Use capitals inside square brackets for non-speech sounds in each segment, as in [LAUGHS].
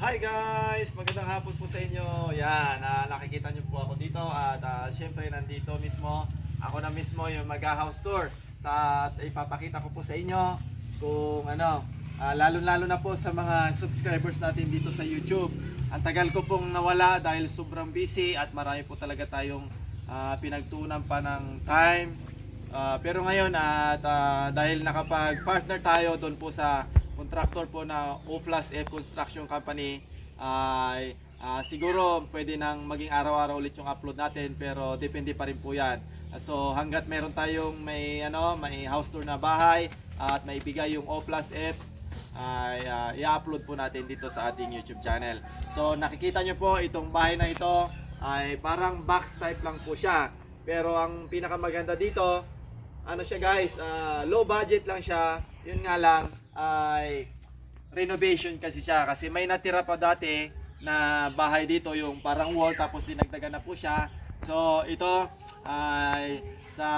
Hi guys! Magandang hapon po sa inyo. Yan, ah, nakikita niyo po ako dito at ah, syempre nandito mismo, ako na mismo yung mag-house tour sa at ipapakita ko po sa inyo kung ano, ah, lalo-lalo na po sa mga subscribers natin dito sa YouTube. Ang tagal ko pong nawala dahil sobrang busy at marami po talaga tayong ah, pinagtunan pa ng time. Ah, pero ngayon at ah, dahil nakapag-partner tayo doon po sa contractor po na O plus F Construction Company ay ah, siguro pwede nang maging araw-araw ulit yung upload natin pero depende pa rin po yan. So hanggat meron tayong may ano, may house tour na bahay at maibigay yung O plus F ay ah, i-upload po natin dito sa ating YouTube channel. So nakikita nyo po itong bahay na ito ay parang box type lang po siya. Pero ang pinakamaganda dito, ano siya guys, ah, low budget lang siya. Yun nga lang ay renovation kasi siya kasi may natira pa dati na bahay dito yung parang wall tapos dinagdagan na po siya. So ito ay sa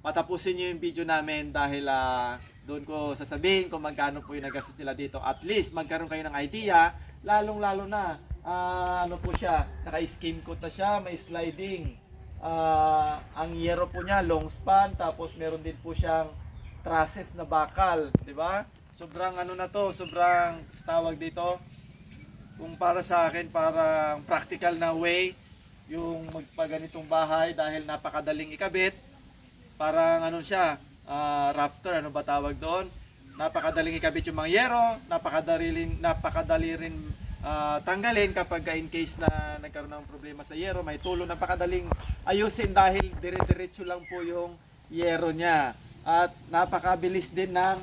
patapusin niyo yung video namin dahil ah, doon ko sasabihin kung magkano po yung nagastos nila dito. At least magkaroon kayo ng idea, lalong lalo na ah, ano po siya, naka-skim coat na siya, may sliding. Ah, ang yero po niya long span tapos meron din po siyang trusses na bakal, di ba? Sobrang ano na to, sobrang tawag dito. Kung para sa akin, parang practical na way yung magpaganitong bahay dahil napakadaling ikabit. Parang ano siya, ah, rafter, ano ba tawag doon? Napakadaling ikabit yung mga yero, napakadali rin, napakadali rin ah, tanggalin kapag ka in case na nagkaroon ng problema sa yero, may tulong napakadaling ayusin dahil dire-diretso lang po yung yero niya. At napakabilis din ng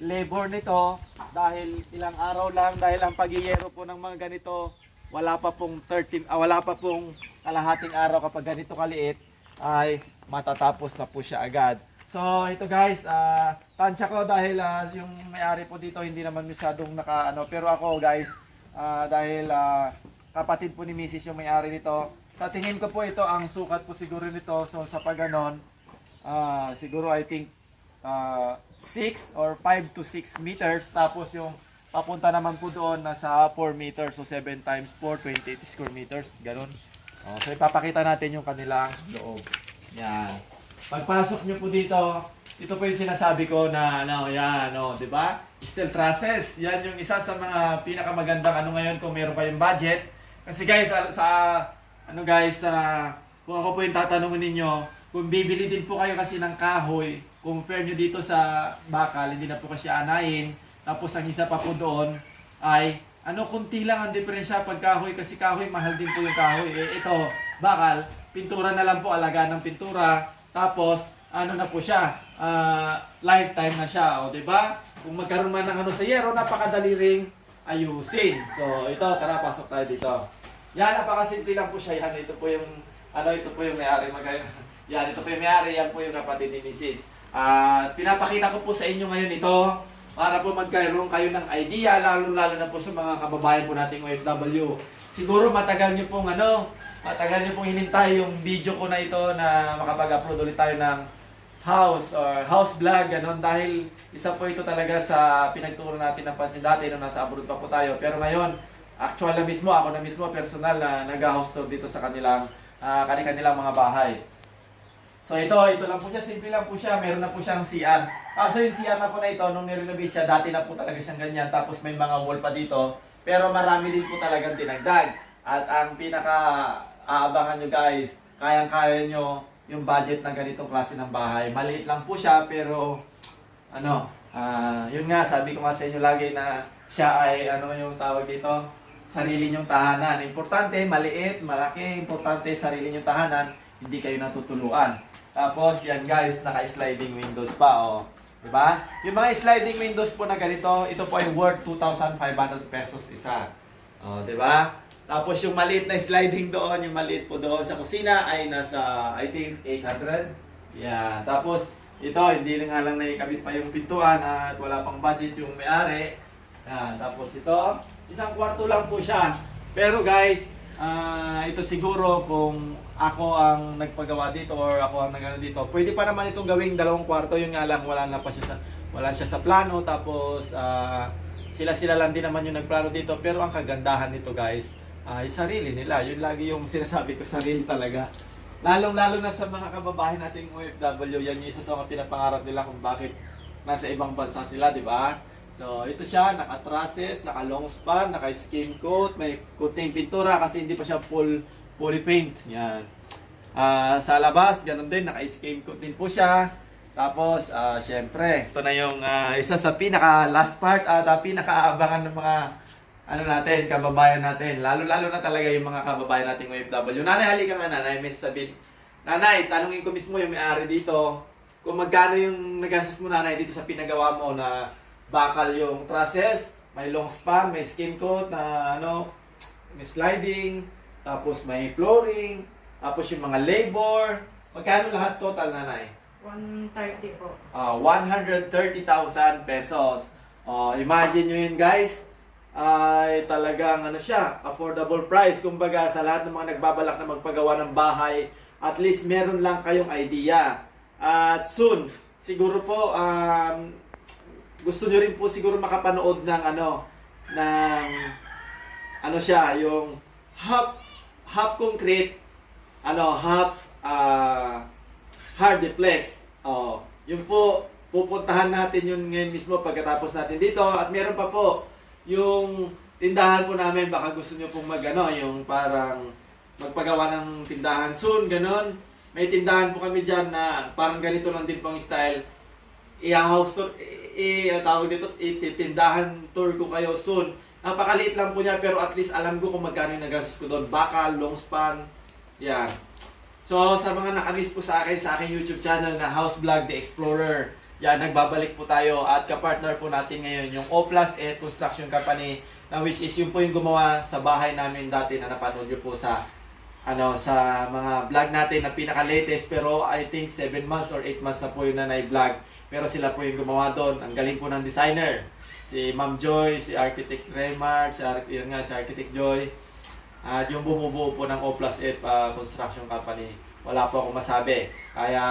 labor nito dahil ilang araw lang dahil ang pagyeyero po ng mga ganito wala pa pong 13 ah, wala pa pong kalahating araw kapag ganito kaliit ay matatapos na po siya agad. So ito guys, ah tansya ko dahil ah, yung may-ari po dito hindi naman masyadong naka ano pero ako guys ah, dahil ah, kapatid po ni Mrs. yung may-ari nito. Sa tingin ko po ito ang sukat po siguro nito so sa pagganon ah, siguro I think uh, 6 or 5 to 6 meters. Tapos yung papunta naman po doon nasa 4 meters. So 7 times 4, 28 square meters. Ganun. Oh, so ipapakita natin yung kanilang loob. Yan. Pagpasok nyo po dito, ito po yung sinasabi ko na ano, yan, no, 'di ba? Steel trusses. Yan yung isa sa mga pinakamagandang ano ngayon kung meron kayong budget. Kasi guys, sa, sa ano guys, sa kung ako po yung tatanungin ninyo, kung bibili din po kayo kasi ng kahoy, compare nyo dito sa bakal, hindi na po kasi anayin. Tapos ang isa pa po doon ay ano kunti lang ang diferensya pag kahoy kasi kahoy mahal din po yung kahoy. Eh, ito, bakal, pintura na lang po alaga ng pintura. Tapos ano na po siya, ah, lifetime na siya, o 'di ba? Kung magkaroon man ng ano sa yero, napakadali ring ayusin. So, ito, tara pasok tayo dito. Yan, napakasimple lang po siya. Yan, ito po yung ano, ito po yung may-ari magay. [LAUGHS] Yan, ito po yung may-ari, yan po yung kapatid ni Mrs. At pinapakita ko po sa inyo ngayon ito para po magkaroon kayo ng idea, lalo-lalo na po sa mga kababayan po nating OFW. Siguro matagal nyo pong ano, matagal nyo pong hinintay yung video ko na ito na makapag-upload ulit tayo ng house or house vlog, ganon, dahil isa po ito talaga sa pinagturo natin ng pansin dati nung nasa abroad pa po tayo. Pero ngayon, actual na mismo, ako na mismo personal na nag-house tour dito sa kanilang, ah, kanilang mga bahay. So ito, ito lang po siya, simple lang po siya, meron na po siyang CR. Kaso yung CR na po na ito, nung nirenovate siya, dati na po talaga siyang ganyan, tapos may mga wall pa dito, pero marami din po talagang dinagdag. At ang pinaka aabangan nyo guys, kayang-kaya nyo yung budget ng ganitong klase ng bahay. Maliit lang po siya, pero ano, ah yun nga, sabi ko nga sa inyo lagi na siya ay, ano yung tawag dito, sarili nyong tahanan. Importante, maliit, malaki, importante, sarili nyong tahanan, hindi kayo natutuluan. Tapos, yan guys, naka-sliding windows pa, oh. Diba? Yung mga sliding windows po na ganito, ito po ay worth 2,500 pesos isa. Oh, diba? Tapos yung maliit na sliding doon, yung maliit po doon sa kusina ay nasa, I think, 800. Yeah. Tapos, ito, hindi na nga lang naikabit pa yung pintuan at wala pang budget yung may-ari. Yan. Tapos ito, isang kwarto lang po siya. Pero guys, ah, ito siguro kung ako ang nagpagawa dito or ako ang nagano dito, pwede pa naman itong gawing dalawang kwarto. Yun nga lang, wala na pa siya sa, wala siya sa plano. Tapos, ah, sila-sila lang din naman yung nagplano dito. Pero ang kagandahan nito guys, ay sarili nila. Yun lagi yung [LAUGHS] sinasabi ko, sarili talaga. Lalong-lalo na sa mga kababayan nating OFW, yan yung isa sa mga pinapangarap nila kung bakit nasa ibang bansa sila, di ba? So, ito siya, naka-trusses, naka-long span, naka-skin coat, may kunting pintura kasi hindi pa siya full fully paint. Yan. Ah, sa labas, ganun din, naka-skin coat din po siya. Tapos, ah, syempre, ito na yung ah, isa sa pinaka last part at uh, pinaka-aabangan ng mga ano natin, kababayan natin. Lalo-lalo na talaga yung mga kababayan nating OFW. Nanay, halika nga nanay, may sabihin. Nanay, tanungin ko mismo yung may-ari dito. Kung magkano yung nagastos mo nanay dito sa pinagawa mo na bakal yung trusses, may long span, may skin coat na ano, may sliding, tapos may flooring, tapos yung mga labor. Magkano lahat total nanay? 130 po. Ah, 130,000 pesos. Oh, imagine nyo yun guys. Ay talagang ano siya, affordable price. Kumbaga sa lahat ng mga nagbabalak na magpagawa ng bahay, at least meron lang kayong idea. At soon, siguro po um, gusto nyo rin po siguro makapanood ng ano ng ano siya, yung half half concrete, ano, half ah hard duplex. Oh, yun po, pupuntahan natin yun ngayon mismo pagkatapos natin dito. At meron pa po, yung tindahan po namin, baka gusto nyo pong mag, ano, yung parang magpagawa ng tindahan soon, ganon. May tindahan po kami dyan na parang ganito lang din pong style. I-house tour, i, i tawag dito, ititindahan tour ko kayo soon. Napakaliit lang po niya pero at least alam ko kung magkano yung nagastos ko doon. Baka, long span, yan. So, sa mga nakamiss po sa akin, sa aking YouTube channel na House Vlog The Explorer, yan, nagbabalik po tayo at kapartner po natin ngayon yung O Plus Air Construction Company na which is yung po yung gumawa sa bahay namin dati na napanood nyo po sa ano sa mga vlog natin na pinaka-latest pero I think 7 months or 8 months na po yung nanay vlog pero sila po yung gumawa doon. Ang galing po ng designer. Si Ma'am Joy, si Architect Raymar, si, Ar- yun nga, si Architect Joy. At yung bumubuo po ng O Plus F uh, Construction Company, wala po akong masabi. Kaya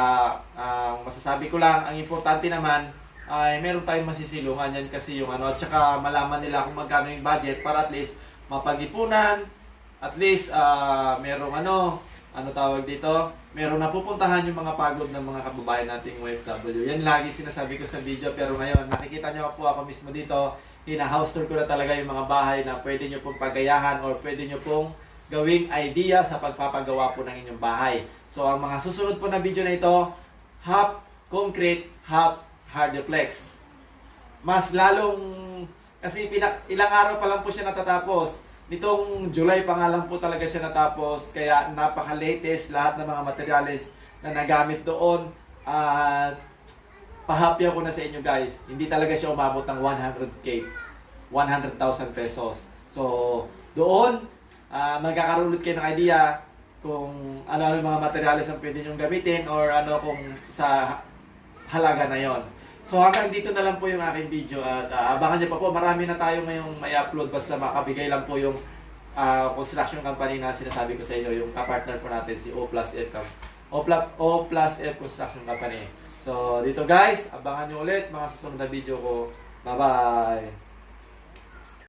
ang masasabi ko lang, ang importante naman ay meron tayong masisilungan yan kasi yung ano, at saka malaman nila kung magkano yung budget para at least mapag-ipunan, at least ah merong ano, ano tawag dito, meron napupuntahan yung mga pagod ng mga kababayan nating OFW. Yan lagi sinasabi ko sa video pero ngayon nakikita nyo po ako mismo dito hina-house tour ko na talaga yung mga bahay na pwede nyo pong pagayahan or pwede nyo pong gawing idea sa pagpapagawa po ng inyong bahay. So, ang mga susunod po na video na ito, half concrete, half hard duplex. Mas lalong, kasi pina, ilang araw pa lang po siya natatapos. Nitong July pa nga lang po talaga siya natapos, kaya napaka-latest lahat ng mga materials na nagamit doon. At pahappy ako na sa inyo guys. Hindi talaga siya umabot ng 100k. 100,000 pesos. So, doon, ah magkakaroon ulit kayo ng idea kung ano-ano mga materials ang pwede nyong gamitin or ano kung sa halaga na yon. So hanggang dito na lang po yung aking video at ah, abangan nyo pa po. Marami na tayo ngayong may upload basta makabigay lang po yung ah, construction company na sinasabi ko sa inyo, yung kapartner po natin si O plus F O plus, O plus F Construction Company. So dito guys, abangan nyo ulit mga susunod na video ko. Bye bye!